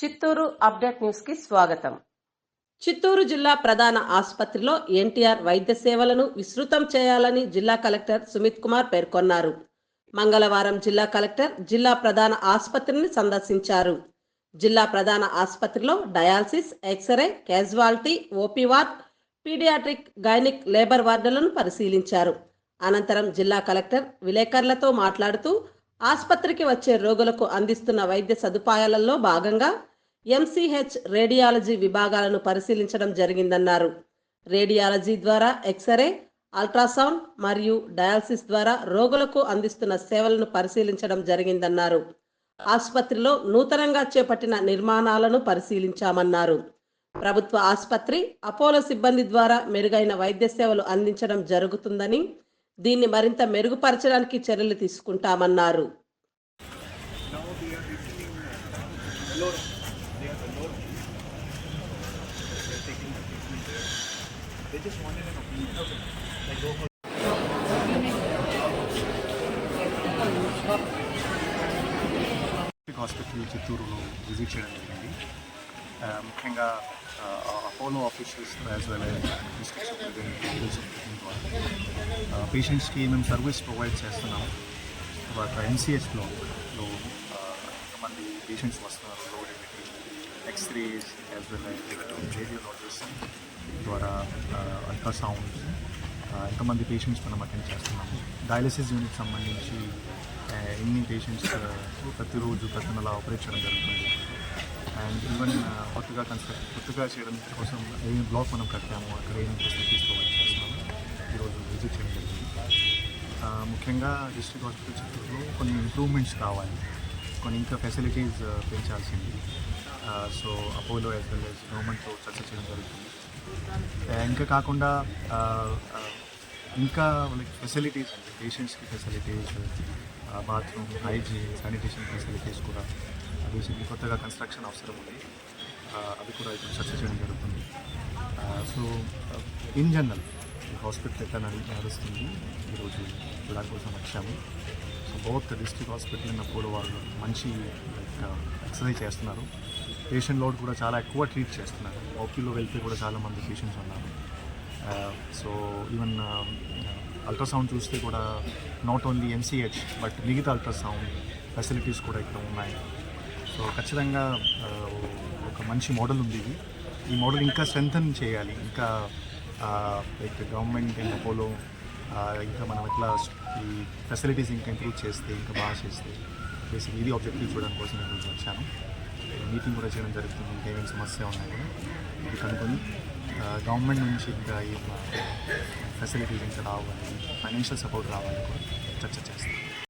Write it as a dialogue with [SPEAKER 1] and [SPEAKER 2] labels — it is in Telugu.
[SPEAKER 1] చిత్తూరు అప్డేట్ న్యూస్కి స్వాగతం.
[SPEAKER 2] చిత్తూరు జిల్లా ప్రధాన ఆసుపత్రిలో ఎన్టీఆర్ వైద్య సేవలను విస్తృతం చేయాలని జిల్లా కలెక్టర్ సుమిత్ కుమార్ పేర్కొన్నారు. మంగళవారం జిల్లా కలెక్టర్ జిల్లా ప్రధాన ఆసుపత్రిని సందర్శించారు. జిల్లా ప్రధాన ఆసుపత్రిలో dialysis x ray casualty OP ward paediatric gynaec labour వార్డులను పరిశీలించారు. అనంతరం జిల్లా కలెక్టర్ విలేకరులతో మాట్లాడుతూ ఆసుపత్రికి వచ్చే రోగులకు అందిస్తున్న వైద్య సదుపాయాలలో భాగంగా ఎంసీహెచ్ రేడియాలజీ విభాగాలను పరిశీలించడం జరిగిందన్నారు. రేడియాలజీ ద్వారా ఎక్స్రే అల్ట్రాసౌండ్ మరియు డయాలసిస్ ద్వారా రోగులకు అందిస్తున్న సేవలను పరిశీలించడం జరిగిందన్నారు. ఆసుపత్రిలో నూతనంగా చేపట్టిన నిర్మాణాలను పరిశీలించామన్నారు. ప్రభుత్వ ఆసుపత్రి అపోలో సిబ్బంది ద్వారా మెరుగైన వైద్య సేవలు అందించడం జరుగుతుందని దీన్ని మరింత మెరుగుపరచడానికి చర్యలు తీసుకుంటామన్నారు.
[SPEAKER 3] They just wanted an opinion. Like go for district hospital చిత్తూరులో విజిట్ చేయడం జరిగింది ఆ, ముఖ్యంగా అపోలో ఆఫీసర్స్ యాజ్ వెల్ పేషెంట్స్కి మేము సర్వీస్ ప్రొవైడ్ చేస్తున్నాం తర్వాత ఎన్సిఎస్ బ్లాక్లో పేషెంట్స్ వస్తున్నారు లో డెబిటీ x rays as well radiologist ద్వారా అల్ట్రాసౌండ్ ఎంతమంది పేషెంట్స్ మనం అటెండ్ చేస్తున్నాము. డయాలసిస్ యూనిట్ సంబంధించి ఎన్ని పేషెంట్స్ ప్రతిరోజు ప్రతి నెల ఆపరేట్ చేయడం జరుగుతుంది. అండ్ ఈవెన్ కొత్తగా కన్స్ట్రక్ట్ కొత్తగా చేయడం కోసం ఏ బ్లాక్ మనం కట్టాము అక్కడ ఏం ఫెసిలిటీస్ ప్రొవైడ్ చేస్తున్నాము ఈరోజు విజిట్ చేయడం జరిగింది. ముఖ్యంగా డిస్ట్రిక్ట్ హాస్పిటల్ చిత్తూరులో కొన్ని ఇంప్రూవ్మెంట్స్ కావాలి కొన్ని ఇంకా facilities uh, పెంచాల్సింది. So Apollo as well as గవర్నమెంట్తో చర్చ చేయడం జరుగుతుంది. Uh, ఇంకా కాకుండా uh, ఇంకా వాళ్ళకి ఫెసిలిటీస్ అంటే పేషెంట్స్కి facilities bathroom hygiene sanitation facilities కూడా. అవి కొత్తగా కన్స్ట్రక్షన్ అవసరం ఉంది. అది కూడా ఇప్పుడు చర్చ చేయడం జరుగుతుంది. సో ఇన్ జనరల్ హాస్పిటల్ ఎట్లా నడుస్తుంది ఈరోజు? చూడడానికి కోసం వచ్చాము. బౌత్ డిస్ట్రిక్ట్ హాస్పిటల్ ఉన్నప్పుడు వాళ్ళు మంచి ఎక్సర్సైజ్ చేస్తున్నారు. పేషెంట్ లోడ్ కూడా చాలా ఎక్కువ ట్రీట్ చేస్తున్నారు. ఓపీలో వెళ్తే కూడా చాలామంది పేషెంట్స్ ఉన్నారు. సో ఈవెన్ అల్ట్రాసౌండ్ చూస్తే కూడా నాట్ ఓన్లీ ఎన్సీహెచ్ బట్ మిగతా అల్ట్రాసౌండ్ ఫెసిలిటీస్ కూడా ఇక్కడ ఉన్నాయి. సో ఖచ్చితంగా ఒక మంచి మోడల్ ఉంది ఇది. ఈ మోడల్ ఇంకా స్ట్రెంథన్ చేయాలి. ఇంకా లైక్ గవర్నమెంట్ అండ్ అపోలో ఇంకా మనం ఎట్లా ఈ ఫెసిలిటీస్ ఇంకా ఇంప్రూవ్ చేస్తే ఇంకా బాగా చేస్తే బేసిక్ ఇది ఆబ్జెక్టివ్ చూడడం కోసం నేను ఈరోజు వచ్చాను. మీటింగ్ కూడా చేయడం జరుగుతుంది ఇంకా ఏమేమి సమస్య ఉన్నాయి కూడా ఇది కనుక్కొని గవర్నమెంట్ నుంచి ఇంకా ఏం ఫెసిలిటీస్ ఇంకా రావాలి ఫైనాన్షియల్ సపోర్ట్ రావాలి కూడా చర్చ చేస్తాను.